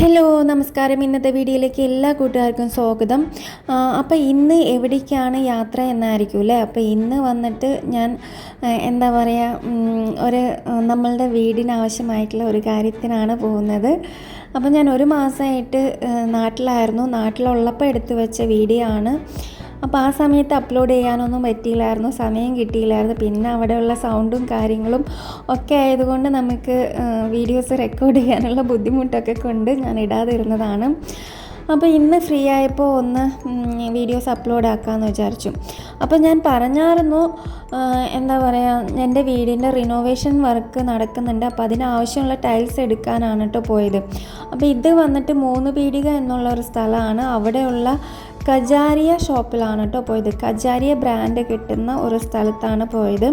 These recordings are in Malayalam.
ഹലോ നമസ്കാരം. ഇന്നത്തെ വീഡിയോയിലേക്ക് എല്ലാ കൂട്ടുകാർക്കും സ്വാഗതം. അപ്പോൾ ഇന്ന് എവിടേക്കാണ് യാത്ര എന്നായിരിക്കും അല്ലേ? അപ്പോൾ ഇന്ന് വന്നിട്ട് ഞാൻ എന്താ പറയുക ഒരു നമ്മളുടെ വീടിനാവശ്യമായിട്ടുള്ള ഒരു കാര്യത്തിനാണ് പോകുന്നത്. അപ്പോൾ ഞാൻ ഒരു മാസമായിട്ട് നാട്ടിലായിരുന്നു. നാട്ടിലുള്ളപ്പോൾ എടുത്തു വെച്ച വീഡിയോ ആണ്. അപ്പോൾ ആ സമയത്ത് അപ്ലോഡ് ചെയ്യാനൊന്നും പറ്റിയില്ലായിരുന്നു സമയം കിട്ടിയില്ലായിരുന്നു. പിന്നെ അവിടെയുള്ള സൗണ്ടും കാര്യങ്ങളും ഒക്കെ ആയതുകൊണ്ട് നമുക്ക് വീഡിയോസ് റെക്കോർഡ് ചെയ്യാനുള്ള ബുദ്ധിമുട്ടൊക്കെ കൊണ്ട് ഞാൻ ഇടാതിരുന്നതാണ്. അപ്പോൾ ഇന്ന് ഫ്രീ ആയപ്പോൾ ഒന്ന് വീഡിയോസ് അപ്ലോഡ് ആക്കാമെന്ന് വിചാരിച്ചു. അപ്പോൾ ഞാൻ പറഞ്ഞായിരുന്നു എന്താ പറയുക എന്റെ വീടിന്റെ റിനോവേഷൻ വർക്ക് നടക്കുന്നുണ്ട്. അപ്പോൾ അതിനാവശ്യമുള്ള ടൈൽസ് എടുക്കാനാണ് കേട്ടോ പോയത്. അപ്പോൾ ഇത് വന്നിട്ട് മൂന്ന് പീടിക എന്നുള്ള ഒരു സ്ഥലമാണ്. അവിടെയുള്ള കജാരിയ ഷോപ്പിലാണ് കേട്ടോ പോയത്. കജാരിയ ബ്രാൻഡ് കിട്ടുന്ന ഒരു സ്ഥലത്താണ് പോയത്.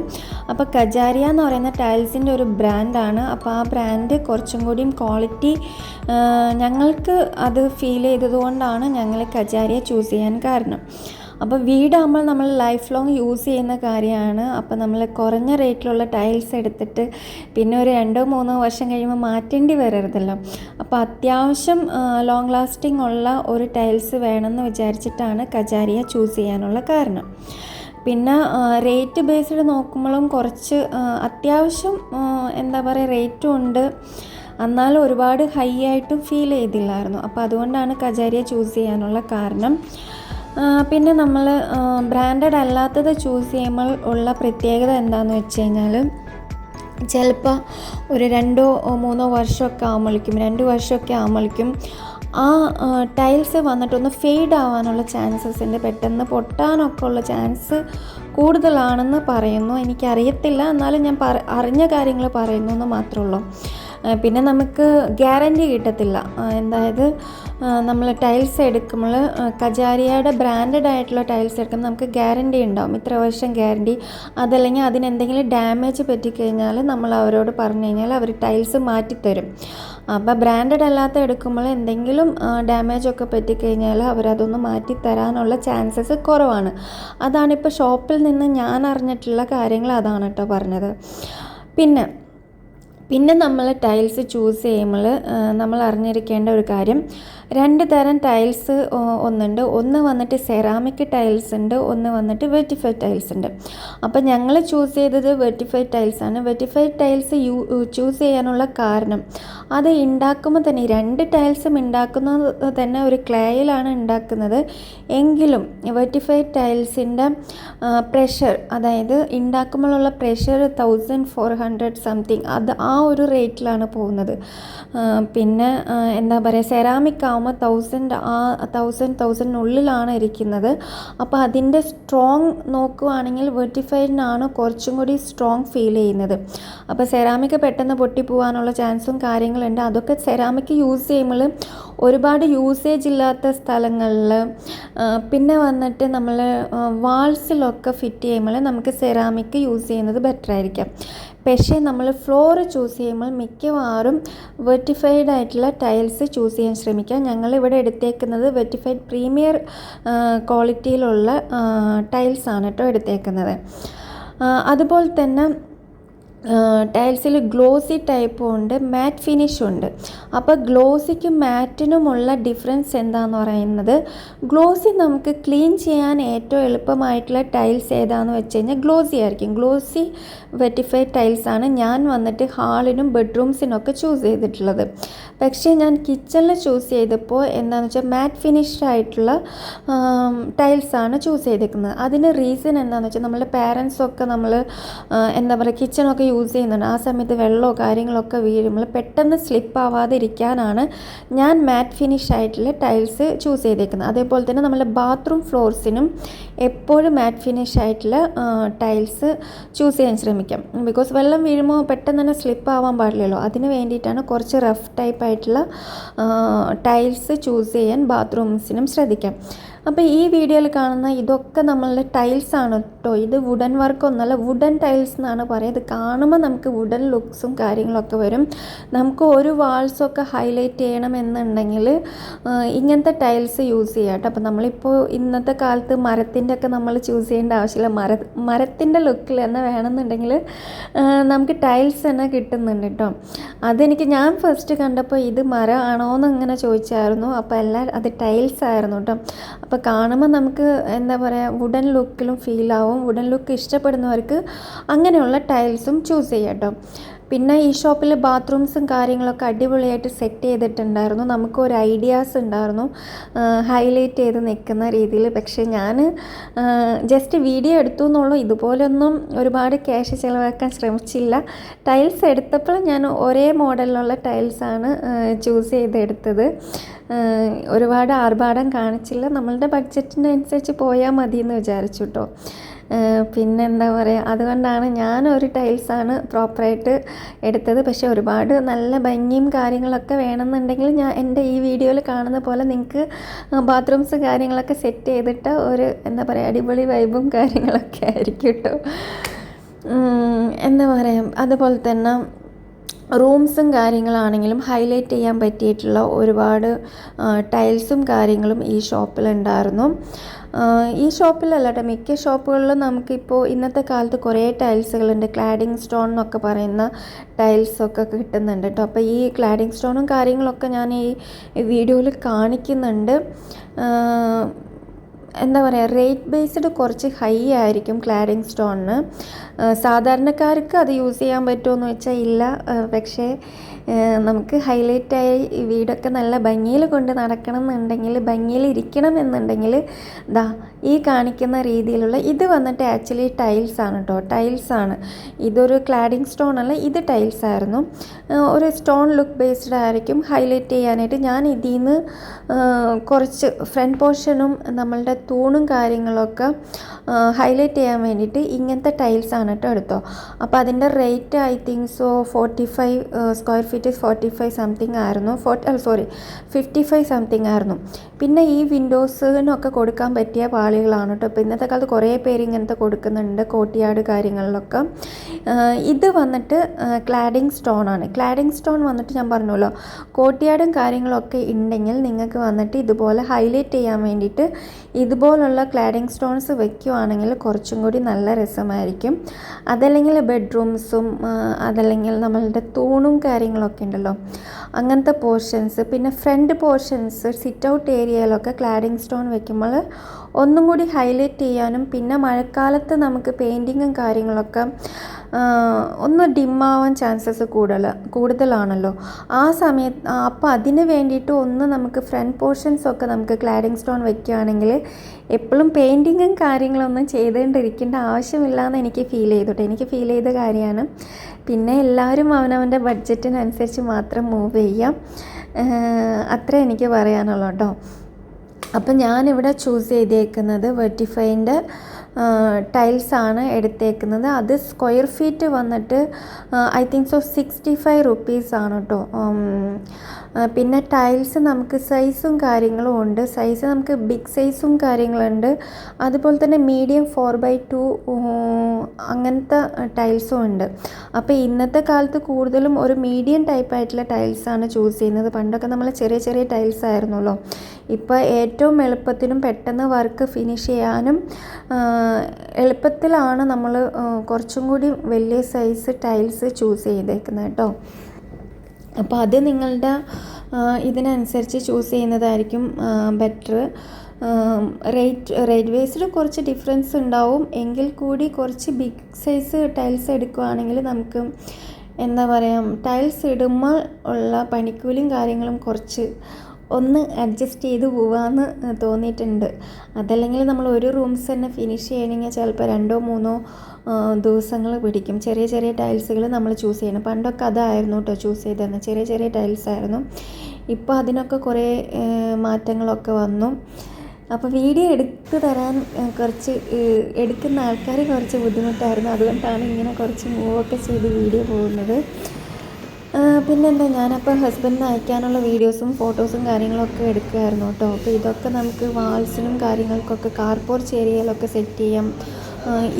അപ്പോൾ കജാരിയ എന്ന് പറയുന്ന ടൈൽസിന്റെ ഒരു ബ്രാൻഡാണ് അപ്പോൾ ആ ബ്രാൻഡ് കുറച്ചും കൂടിയും ക്വാളിറ്റി ഞങ്ങൾക്ക് അത് ഫീൽ ചെയ്തതുകൊണ്ടാണ് ഞങ്ങൾ കജാരിയ ചൂസ് ചെയ്യാൻ കാരണം. അപ്പോൾ വീടാകുമ്പോൾ നമ്മൾ ലൈഫ് ലോങ് യൂസ് ചെയ്യുന്ന കാര്യമാണ്. അപ്പോൾ നമ്മൾ കുറഞ്ഞ റേറ്റിലുള്ള ടൈൽസ് എടുത്തിട്ട് പിന്നെ ഒരു രണ്ടോ മൂന്നോ വർഷം കഴിയുമ്പോൾ മാറ്റേണ്ടി വരരുതല്ലോ. അപ്പോൾ അത്യാവശ്യം ലോങ് ലാസ്റ്റിംഗ് ഉള്ള ഒരു ടൈൽസ് വേണമെന്ന് വിചാരിച്ചിട്ടാണ് കജാരിയ ചൂസ് ചെയ്യാനുള്ള കാരണം. പിന്നെ റേറ്റ് ബേസ്ഡ് നോക്കുമ്പോഴും കുറച്ച് അത്യാവശ്യം എന്താ പറയുക റേറ്റും ഉണ്ട്. എന്നാലും ഒരുപാട് ഹൈ ആയിട്ടും ഫീൽ ചെയ്തില്ലായിരുന്നു. അപ്പോൾ അതുകൊണ്ടാണ് കജാരിയ ചൂസ് ചെയ്യാനുള്ള കാരണം. പിന്നെ നമ്മൾ ബ്രാൻഡഡ് അല്ലാത്തത് ചൂസ് ചെയ്യുമ്പോൾ ഉള്ള പ്രത്യേകത എന്താണെന്ന് വെച്ച് കഴിഞ്ഞാൽ ചിലപ്പോൾ ഒരു രണ്ടോ മൂന്നോ വർഷമൊക്കെ ആകുമ്പോഴേക്കും രണ്ട് വർഷമൊക്കെ ആകുമ്പോഴേക്കും ആ ടൈൽസ് വന്നിട്ടൊന്ന് ഫെയ്ഡ് ആവാനുള്ള ചാൻസസ് ഉണ്ട്. പെട്ടെന്ന് പൊട്ടാനൊക്കെ ഉള്ള ചാൻസ് കൂടുതലാണെന്ന് പറയുന്നു. എനിക്കറിയത്തില്ല. എന്നാലും ഞാൻ പറ അറിഞ്ഞ കാര്യങ്ങൾ പറയുന്നു എന്ന് മാത്രമേ ഉള്ളൂ. പിന്നെ നമുക്ക് ഗ്യാരന്റി കിട്ടത്തില്ല. എന്തായത് നമ്മൾ ടൈൽസ് എടുക്കുമ്പോൾ കജാരിയയുടെ ബ്രാൻഡഡ് ആയിട്ടുള്ള ടൈൽസ് എടുക്കുമ്പോൾ നമുക്ക് ഗ്യാരണ്ടി ഉണ്ടാവും. ഇത്ര വർഷം ഗ്യാരണ്ടി അതല്ലെങ്കിൽ അതിനെന്തെങ്കിലും ഡാമേജ് പറ്റിക്കഴിഞ്ഞാൽ നമ്മൾ അവരോട് പറഞ്ഞു കഴിഞ്ഞാൽ അവർ ടൈൽസ് മാറ്റിത്തരും. അപ്പോൾ ബ്രാൻഡഡ് അല്ലാത്ത എടുക്കുമ്പോൾ എന്തെങ്കിലും ഡാമേജ് ഒക്കെ പറ്റിക്കഴിഞ്ഞാൽ അവരതൊന്ന് മാറ്റി തരാനുള്ള ചാൻസസ് കുറവാണ്. അതാണിപ്പോൾ ഷോപ്പിൽ നിന്ന് ഞാൻ അറിഞ്ഞിട്ടുള്ള കാര്യങ്ങൾ അതാണ് കേട്ടോ പറഞ്ഞത്. പിന്നെ പിന്നെ നമ്മൾ ടൈൽസ് ചൂസ് ചെയ്യുമ്പോൾ നമ്മൾ അറിഞ്ഞിരിക്കേണ്ട ഒരു കാര്യം രണ്ട് തരം ടൈൽസ് ഒന്നുണ്ട്. ഒന്ന് വന്നിട്ട് സെറാമിക് ടൈൽസ് ഉണ്ട് ഒന്ന് വന്നിട്ട് വെർട്ടിഫൈഡ് ടൈൽസ് ഉണ്ട്. അപ്പോൾ ഞങ്ങൾ ചൂസ് ചെയ്തത് വെർട്ടിഫൈഡ് ടൈൽസ് ആണ്. വെർട്ടിഫൈഡ് ടൈൽസ് ചൂസ് ചെയ്യാനുള്ള കാരണം അത് ഉണ്ടാക്കുമ്പോൾ തന്നെ രണ്ട് ടൈൽസും ഉണ്ടാക്കുന്നത് തന്നെ ഒരു ക്ലേയിലാണ് ഉണ്ടാക്കുന്നത് എങ്കിലും വെർട്ടിഫൈഡ് ടൈൽസിന്റെ പ്രഷർ അതായത് ഉണ്ടാക്കുമ്പോഴുള്ള pressure thousand four hundred something അത് ആ ഒരു റേറ്റിലാണ് പോകുന്നത്. പിന്നെ എന്താ പറയുക സെറാമിക് ആകുമ്പോൾ തൗസൻഡ് ആ തൗസൻഡ് തൗസൻഡിനുള്ളിലാണ് ഇരിക്കുന്നത്. അപ്പോൾ അതിന്റെ സ്ട്രോങ് നോക്കുവാണെങ്കിൽ വെർട്ടിഫൈഡിനാണ് കുറച്ചും കൂടി സ്ട്രോങ് ഫീൽ ചെയ്യുന്നത്. അപ്പോൾ സെറാമിക് പെട്ടെന്ന് പൊട്ടിപ്പോവാനുള്ള ചാൻസും കാര്യങ്ങളുണ്ട്. അതൊക്കെ സെറാമിക് യൂസ് ചെയ്യുമ്പോൾ ഒരുപാട് യൂസേജ് ഇല്ലാത്ത സ്ഥലങ്ങളിൽ പിന്നെ വന്നിട്ട് നമ്മൾ വാൾസിലൊക്കെ ഫിറ്റ് ചെയ്യുമ്പോൾ നമുക്ക് സെറാമിക് യൂസ് ചെയ്യുന്നത് ബെറ്റർ ആയിരിക്കാം. പക്ഷേ നമ്മൾ ഫ്ലോർ ചൂസ് ചെയ്യുമ്പോൾ മിക്കവാറും വെർട്ടിഫൈഡ് ആയിട്ടുള്ള ടൈൽസ് ചൂസ് ചെയ്യാൻ ശ്രമിക്കുക ഞങ്ങൾ ഇവിടെ എടുത്തേക്കുന്നത് വെർട്ടിഫൈഡ് പ്രീമിയർ ക്വാളിറ്റിയിലുള്ള ടൈൽസാണ് കേട്ടോ എടുത്തേക്കുന്നത്. അതുപോലെ തന്നെ ടൈൽസിൽ ഗ്ലോസി ടൈപ്പും ഉണ്ട് മാറ്റ് ഫിനിഷും ഉണ്ട്. അപ്പോൾ ഗ്ലോസിക്കും മാറ്റിനുമുള്ള ഡിഫറൻസ് എന്താണെന്ന് പറയുന്നത് ഗ്ലോസി നമുക്ക് ക്ലീൻ ചെയ്യാൻ ഏറ്റവും എളുപ്പമായിട്ടുള്ള ടൈൽസ് ഏതാണെന്ന് വെച്ച് കഴിഞ്ഞാൽ ഗ്ലോസി ആയിരിക്കും. ഗ്ലോസി വെറ്റിഫൈഡ് ടൈൽസ് ആണ് ഞാൻ വന്നിട്ട് ഹാളിനും ബെഡ്റൂംസിനൊക്കെ ചൂസ് ചെയ്തിട്ടുള്ളത്. പക്ഷേ ഞാൻ കിച്ചണിൽ ചൂസ് ചെയ്തപ്പോൾ എന്താണെന്ന് വെച്ചാൽ മാറ്റ് ഫിനിഷ്ഡ് ആയിട്ടുള്ള ടൈൽസ് ആണ് ചൂസ് ചെയ്തേക്കുന്നത്. അതിന് റീസൺ എന്താണെന്ന് വെച്ചാൽ നമ്മുടെ പാരൻസൊക്കെ നമ്മൾ എന്താ പറയുക കിച്ചണൊക്കെ യൂസ് ചെയ്യുന്നുണ്ട്. ആ സമയത്ത് വെള്ളമോ കാര്യങ്ങളൊക്കെ വീഴുമ്പോൾ പെട്ടെന്ന് സ്ലിപ്പ് ആവാതെ ഇരിക്കാനാണ് ഞാൻ മാറ്റ് ഫിനിഷ് ആയിട്ടുള്ള ടൈൽസ് ചൂസ് ചെയ്തേക്കുന്നത്. അതേപോലെ തന്നെ നമ്മൾ ബാത്റൂം ഫ്ലോർസിനും എപ്പോഴും മാറ്റ് ഫിനിഷ് ആയിട്ടുള്ള ടൈൽസ് ചൂസ് ചെയ്യാൻ ശ്രമിക്കാം. ബിക്കോസ് വെള്ളം വീഴുമ്പോൾ പെട്ടെന്ന് തന്നെ സ്ലിപ്പ് ആവാൻ പാടില്ലല്ലോ. അതിന് വേണ്ടിയിട്ടാണ് കുറച്ച് റഫ് ടൈപ്പ് ആയിട്ടുള്ള ടൈൽസ് ചൂസ് ചെയ്യാൻ ബാത്റൂംസിനും ശ്രദ്ധിക്കാം. അപ്പോൾ ഈ വീഡിയോയിൽ കാണുന്ന ഇതൊക്കെ നമ്മളുടെ ടൈൽസ് ആണ് കേട്ടോ ഇത് വുഡൻ വർക്ക് ഒന്നല്ല വുഡൻ ടൈൽസ് എന്നാണ് പറയുക ഇത് കാണുമ്പോൾ നമുക്ക് വുഡൻ ലുക്സും കാര്യങ്ങളൊക്കെ വരും. നമുക്ക് ഒരു വാൾസൊക്കെ ഹൈലൈറ്റ് ചെയ്യണമെന്നുണ്ടെങ്കിൽ ഇങ്ങനത്തെ ടൈൽസ് യൂസ് ചെയ്യാം കേട്ടോ. അപ്പോൾ നമ്മളിപ്പോൾ ഇന്നത്തെ കാലത്ത് മരത്തിന്റെ ഒക്കെ നമ്മൾ ചൂസ് ചെയ്യേണ്ട ആവശ്യമില്ല. മര മരത്തിന്റെ ലുക്കിൽ തന്നെ വേണമെന്നുണ്ടെങ്കിൽ നമുക്ക് ടൈൽസ് തന്നെ കിട്ടുന്നുണ്ട് കേട്ടോ അതെനിക്ക് ഞാൻ ഫസ്റ്റ് കണ്ടപ്പോൾ ഇത് എന്ന് ഇങ്ങനെ ചോദിച്ചായിരുന്നു. അപ്പോൾ എല്ലാം അത് ടൈൽസ് ആയിരുന്നു കേട്ടോ അപ്പോൾ കാണുമ്പോൾ നമുക്ക് എന്താ പറയുക വുഡൻ ലുക്കിലും ഫീൽ ആവും. വുഡൻ ലുക്ക് ഇഷ്ടപ്പെടുന്നവർക്ക് അങ്ങനെയുള്ള ടൈൽസും ചൂസ് ചെയ്യാം കേട്ടോ പിന്നെ ഈ ഷോപ്പിൽ ബാത്റൂംസും കാര്യങ്ങളൊക്കെ അടിപൊളിയായിട്ട് സെറ്റ് ചെയ്തിട്ടുണ്ടായിരുന്നു. നമുക്ക് ഒരു ഐഡിയാസ് ഉണ്ടായിരുന്നു ഹൈലൈറ്റ് ചെയ്ത് നിൽക്കുന്ന രീതിയിൽ. പക്ഷേ ഞാൻ ജസ്റ്റ് വീഡിയോ എടുത്തു എന്നുള്ളൂ ഇതുപോലൊന്നും ഒരുപാട് ക്യാഷ് ചിലവാക്കാൻ ശ്രമിച്ചില്ല. ടൈൽസ് എടുത്തപ്പോൾ ഞാൻ ഒരേ മോഡലിലുള്ള ടൈൽസാണ് ചൂസ് ചെയ്തെടുത്തത്. ഒരുപാട് ആർഭാടം കാണിച്ചില്ല. നമ്മളുടെ ബഡ്ജറ്റിനനുസരിച്ച് പോയാൽ മതി എന്ന് വിചാരിച്ചു കേട്ടോ പിന്നെ എന്താ പറയുക അതുകൊണ്ടാണ് ഞാനൊരു ടൈൽസാണ് പ്രോപ്പറായിട്ട് എടുത്തത്. പക്ഷേ ഒരുപാട് നല്ല ഭംഗിയും കാര്യങ്ങളൊക്കെ വേണമെന്നുണ്ടെങ്കിൽ ഞാൻ എന്റെ ഈ വീഡിയോയിൽ കാണുന്ന പോലെ നിങ്ങൾക്ക് ബാത്റൂംസ് കാര്യങ്ങളൊക്കെ സെറ്റ് ചെയ്തിട്ട് ഒരു എന്താ പറയുക അടിപൊളി വൈബും കാര്യങ്ങളൊക്കെ ആയിരിക്കും കേട്ടോ എന്താ പറയുക അതുപോലെ തന്നെ റൂംസും കാര്യങ്ങളാണെങ്കിലും ഹൈലൈറ്റ് ചെയ്യാൻ പറ്റിയിട്ടുള്ള ഒരുപാട് ടൈൽസും കാര്യങ്ങളും ഈ ഷോപ്പിലുണ്ടായിരുന്നു. ഈ ഷോപ്പിലല്ല കേട്ടോ മിക്ക ഷോപ്പുകളിലും നമുക്കിപ്പോൾ ഇന്നത്തെ കാലത്ത് കുറേ ടൈൽസുകളുണ്ട്. ക്ലാഡിങ് സ്റ്റോൺ എന്നൊക്കെ പറയുന്ന ടൈൽസൊക്കെ കിട്ടുന്നുണ്ട് കേട്ടോ അപ്പോൾ ഈ ക്ലാഡിങ് സ്റ്റോണും കാര്യങ്ങളൊക്കെ ഞാൻ ഈ വീഡിയോയിൽ കാണിക്കുന്നുണ്ട്. എന്താ പറയുക റേറ്റ് ബേസ്ഡ് കുറച്ച് ഹൈ ആയിരിക്കും ക്ലാഡിങ് സ്റ്റോണിന് സാധാരണക്കാർക്ക് അത് യൂസ് ചെയ്യാൻ പറ്റുമോ എന്ന് വെച്ചാൽ ഇല്ല പക്ഷേ നമുക്ക് ഹൈലൈറ്റായി വീടൊക്കെ നല്ല ഭംഗിയിൽ കൊണ്ട് നടക്കണം എന്നുണ്ടെങ്കിൽ ഭംഗിയിൽ ഇരിക്കണം എന്നുണ്ടെങ്കിൽ ദാ ഈ കാണിക്കുന്ന രീതിയിലുള്ള ഇത് വന്നിട്ട് ആക്ച്വലി ടൈൽസ് ആണ് കേട്ടോ ടൈൽസ് ആണ്. ഇതൊരു ക്ലാഡിങ് സ്റ്റോൺ അല്ല ഇത് ടൈൽസ് ആയിരുന്നു. ഒരു സ്റ്റോൺ ലുക്ക് ബേസ്ഡ് ആയിരിക്കും ഹൈലൈറ്റ് ചെയ്യാനായിട്ട് ഞാൻ ഇതിൽ നിന്ന് കുറച്ച് ഫ്രണ്ട് പോർഷനും നമ്മളുടെ തൂണും കാര്യങ്ങളൊക്കെ ഹൈലൈറ്റ് ചെയ്യാൻ വേണ്ടിയിട്ട് ഇങ്ങനത്തെ ടൈൽസ് ആണ് കേട്ടോ എടുത്തോ. അപ്പോൾ അതിന്റെ rate I think so forty five square feet forty five something ആയിരുന്നു. Forty sorry fifty five something ആയിരുന്നു. പിന്നെ ഈ വിൻഡോസിനൊക്കെ കൊടുക്കാൻ പറ്റിയ പാളികളാണ് കേട്ടോ. ഇപ്പോൾ ഇന്നത്തെ കാലത്ത് കുറേ പേര് ഇങ്ങനത്തെ കൊടുക്കുന്നുണ്ട് കോട്ടിയാട് കാര്യങ്ങളിലൊക്കെ. ഇത് വന്നിട്ട് ക്ലാഡിങ് സ്റ്റോൺ ആണ്. ക്ലാഡിങ് സ്റ്റോൺ വന്നിട്ട് ഞാൻ പറഞ്ഞല്ലോ കോട്ടിയാടും കാര്യങ്ങളൊക്കെ ഉണ്ടെങ്കിൽ നിങ്ങൾക്ക് വന്നിട്ട് ഇതുപോലെ ഹൈലൈറ്റ് ചെയ്യാൻ വേണ്ടിയിട്ട് ഇതുപോലുള്ള ക്ലാഡിങ് സ്റ്റോൺസ് വെക്കുകയാണെങ്കിൽ കുറച്ചും കൂടി നല്ല രസമായിരിക്കും. അതല്ലെങ്കിൽ ബെഡ്റൂംസും അതല്ലെങ്കിൽ നമ്മളുടെ തൂണും കാര്യങ്ങളൊക്കെ ഉണ്ടല്ലോ അങ്ങനത്തെ പോർഷൻസ് പിന്നെ ഫ്രണ്ട് പോർഷൻസ് സിറ്റ് ഔട്ട് ഏരിയയിലൊക്കെ ക്ലാഡിങ് സ്റ്റോൺ വെക്കുമ്പോൾ ഒന്നും കൂടി ഹൈലൈറ്റ് ചെയ്യാനും പിന്നെ മഴക്കാലത്ത് നമുക്ക് പെയിന്റിങ്ങും കാര്യങ്ങളൊക്കെ ഒന്ന് ഡിമ്മാവാൻ ചാൻസസ് കൂടുതൽ കൂടുതലാണല്ലോ. ആ സമയത്ത് അപ്പോൾ അതിന് വേണ്ടിയിട്ട് ഒന്ന് നമുക്ക് ഫ്രണ്ട് പോർഷൻസ് ഒക്കെ നമുക്ക് ക്ലാഡിങ് സ്റ്റോൺ വെക്കുകയാണെങ്കിൽ എപ്പോഴും പെയിന്റിങ്ങും കാര്യങ്ങളൊന്നും ചെയ്തുകൊണ്ടിരിക്കേണ്ട ആവശ്യമില്ല എന്ന് എനിക്ക് ഫീൽ ചെയ്തോട്ടെ. എനിക്ക് ഫീൽ ചെയ്ത കാര്യമാണ് പിന്നെ എല്ലാവരും അവനവന്റെ ബഡ്ജറ്റിനനുസരിച്ച് മാത്രം മൂവ് ചെയ്യാം. അത്ര എനിക്ക് പറയാനുള്ളൂ കേട്ടോ അപ്പം ഞാനിവിടെ ചൂസ് ചെയ്തേക്കുന്നത് വെർട്ടിഫൈന്റെ ടൈൽസ് ആണ് എടുത്തേക്കുന്നത്. അത് സ്ക്വയർ ഫീറ്റ് വന്നിട്ട് I think so sixty five റുപ്പീസാണ് കേട്ടോ പിന്നെ ടൈൽസ് നമുക്ക് സൈസും കാര്യങ്ങളും ഉണ്ട്. സൈസ് നമുക്ക് ബിഗ് സൈസും കാര്യങ്ങളുണ്ട്. അതുപോലെ തന്നെ മീഡിയം ഫോർ ബൈ ടു അങ്ങനത്തെ ടൈൽസും ഉണ്ട്. അപ്പോൾ ഇന്നത്തെ കാലത്ത് കൂടുതലും ഒരു മീഡിയം ടൈപ്പ് ആയിട്ടുള്ള ടൈൽസാണ് ചൂസ് ചെയ്യുന്നത്. പണ്ടൊക്കെ നമ്മൾ ചെറിയ ചെറിയ ടൈൽസ് ആയിരുന്നല്ലോ. ഇപ്പോൾ ഏറ്റവും എളുപ്പത്തിനും പെട്ടെന്ന് വർക്ക് ഫിനിഷ് ചെയ്യാനും എളുപ്പത്തിലാണ് നമ്മൾ കുറച്ചും കൂടി വലിയ സൈസ് ടൈൽസ് ചൂസ് ചെയ്തേക്കുന്നത് കേട്ടോ. അപ്പോൾ അത് നിങ്ങളുടെ ഇതിനനുസരിച്ച് ചൂസ് ചെയ്യുന്നതായിരിക്കും ബെറ്റർ റേറ്റ് റേറ്റ് കുറച്ച് ഡിഫറൻസ് ഉണ്ടാവും. എങ്കിൽ കൂടി കുറച്ച് ബിഗ് സൈസ് ടൈൽസ് എടുക്കുകയാണെങ്കിൽ നമുക്ക് എന്താ പറയുക ടൈൽസ് ഇടുമ്പോൾ ഉള്ള പണിക്കൂലിയും കാര്യങ്ങളും കുറച്ച് ഒന്ന് അഡ്ജസ്റ്റ് ചെയ്ത് പോവാമെന്ന് തോന്നിയിട്ടുണ്ട്. അതല്ലെങ്കിൽ നമ്മൾ ഒരു റൂംസ് തന്നെ ഫിനിഷ് ചെയ്യണമെങ്കിൽ ചിലപ്പോൾ രണ്ടോ മൂന്നോ ദിവസങ്ങൾ പിടിക്കും. ചെറിയ ചെറിയ ടൈൽസുകൾ നമ്മൾ ചൂസ് ചെയ്യണം. പണ്ടൊക്കെ അതായിരുന്നു കേട്ടോ ചൂസ് ചെയ്തിരുന്നത് ചെറിയ ചെറിയ ടൈൽസ് ആയിരുന്നു. ഇപ്പോൾ അതിനൊക്കെ കുറേ മാറ്റങ്ങളൊക്കെ വന്നു. അപ്പോൾ വീഡിയോ എടുത്തു തരാൻ കുറച്ച് എടുക്കുന്ന ആൾക്കാർ കുറച്ച് ബുദ്ധിമുട്ടായിരുന്നു. അതുകൊണ്ടാണ് ഇങ്ങനെ കുറച്ച് മൂവൊക്കെ ചെയ്ത് വീഡിയോ പോകുന്നത്. പിന്നെന്താ ഞാനപ്പോൾ ഹസ്ബൻഡിന് അയക്കാനുള്ള വീഡിയോസും ഫോട്ടോസും കാര്യങ്ങളൊക്കെ എടുക്കുമായിരുന്നു കേട്ടോ. അപ്പോൾ ഇതൊക്കെ നമുക്ക് വാൾസിനും കാര്യങ്ങൾക്കൊക്കെ കാർപോർച്ച് ഏരിയയിലൊക്കെ സെറ്റ് ചെയ്യാം.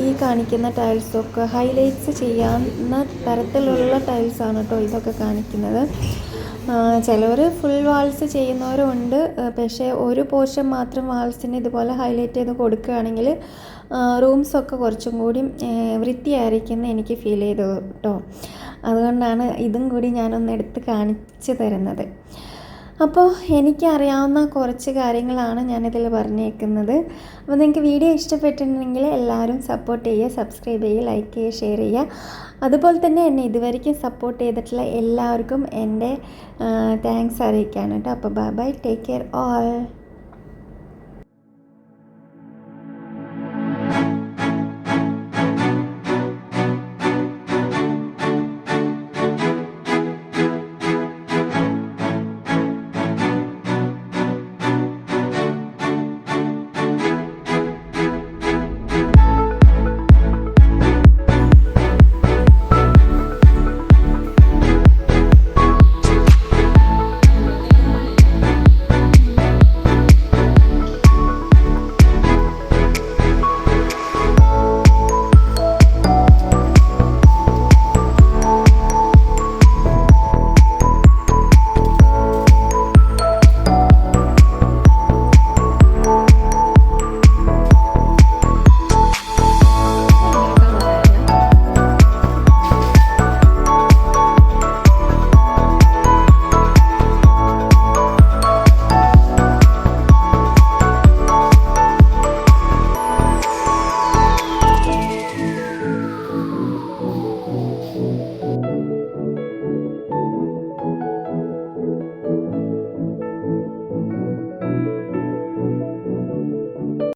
ഈ കാണിക്കുന്ന ടൈൽസൊക്കെ ഹൈലൈറ്റ്സ് ചെയ്യാവുന്ന തരത്തിലുള്ള ടൈൽസാണ് കേട്ടോ ഇതൊക്കെ കാണിക്കുന്നത്. ചിലവർ ഫുൾ വാൾസ് ചെയ്യുന്നവരും ഉണ്ട് പക്ഷേ ഒരു പോർഷൻ മാത്രം വാൾസിന് ഇതുപോലെ ഹൈലൈറ്റ് ചെയ്ത് കൊടുക്കുകയാണെങ്കിൽ റൂംസൊക്കെ കുറച്ചും കൂടി വൃത്തിയായിരിക്കുന്ന എനിക്ക് ഫീൽ ചെയ്തു കേട്ടോ. അതുകൊണ്ടാണ് ഇതും കൂടി ഞാനൊന്ന് എടുത്ത് കാണിച്ചു തരുന്നത്. അപ്പോൾ എനിക്കറിയാവുന്ന കുറച്ച് കാര്യങ്ങളാണ് ഞാനിതിൽ പറഞ്ഞേക്കുന്നത്. അപ്പോൾ നിങ്ങൾക്ക് വീഡിയോ ഇഷ്ടപ്പെട്ടിട്ടുണ്ടെങ്കിൽ എല്ലാവരും സപ്പോർട്ട് ചെയ്യുക സബ്സ്ക്രൈബ് ചെയ്യുക ലൈക്ക് ചെയ്യുക ഷെയർ ചെയ്യുക. അതുപോലെ തന്നെ എന്നെ ഇതുവരെയ്ക്കും സപ്പോർട്ട് ചെയ്തിട്ടുള്ള എല്ലാവർക്കും എന്റെ താങ്ക്സ് അറിയിക്കാണ് അപ്പോൾ bye bye take care all